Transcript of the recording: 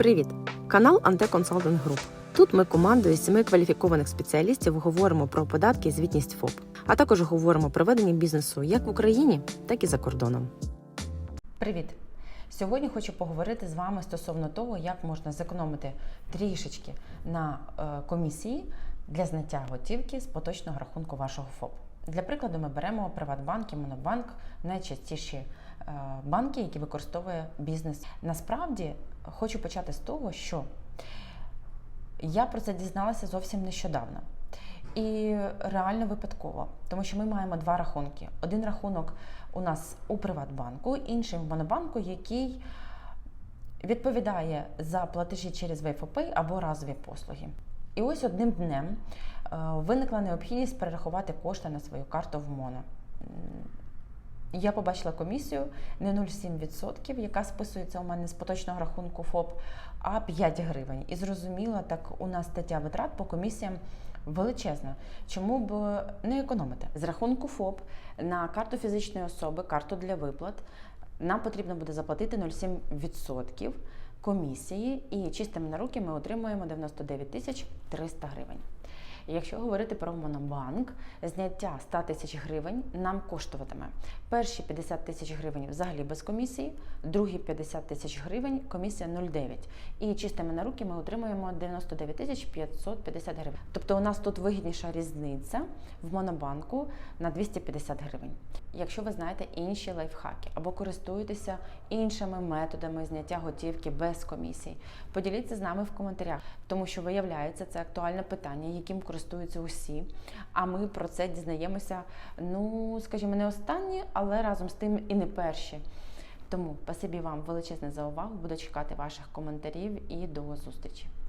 Привіт! Канал Анте Консалтинг Груп. Тут ми командою семи кваліфікованих спеціалістів говоримо про податки і звітність ФОП, а також говоримо про ведення бізнесу як в Україні, так і за кордоном. Привіт! Сьогодні хочу поговорити з вами стосовно того, як можна зекономити трішечки на е, комісії для зняття готівки з поточного рахунку вашого ФОП. Для прикладу, ми беремо Приватбанк і Монобанк, найчастіші банки, які використовує бізнес. Насправді хочу почати з того, що я про це дізналася зовсім нещодавно. І реально випадково, тому що ми маємо два рахунки. Один рахунок у нас у Приватбанку, інший в Монобанку, який відповідає за платежі через Wayfopay або разові послуги. І ось одним днем е, виникла необхідність перерахувати кошти на свою карту в Моно. Я побачила комісію не 0,7%, яка списується у мене з поточного рахунку ФОП, а 5 гривень. І зрозуміла, так у нас стаття витрат по комісіям величезна. Чому б не економити? З рахунку ФОП на карту фізичної особи, карту для виплат, нам потрібно буде заплатити 0,7% комісії, і чистими на руки ми отримуємо 99 тисяч 300 гривень. Якщо говорити про Монобанк, зняття 100 тисяч гривень нам коштуватиме перші 50 тисяч гривень взагалі без комісії, другі 50 тисяч гривень комісія 0,9. І чистими на руки ми отримуємо 99 тисяч 550 гривень. Тобто у нас тут вигідніша різниця в Монобанку на 250 гривень. Якщо ви знаєте інші лайфхаки або користуєтеся іншими методами зняття готівки без комісії, поділіться з нами в коментарях, тому що виявляється це актуальне питання, яким користуються усі. А ми про це дізнаємося, ну скажімо, не останні, але разом з тим і не перші. Тому спасибі вам величезне за увагу. Буду чекати ваших коментарів і до зустрічі.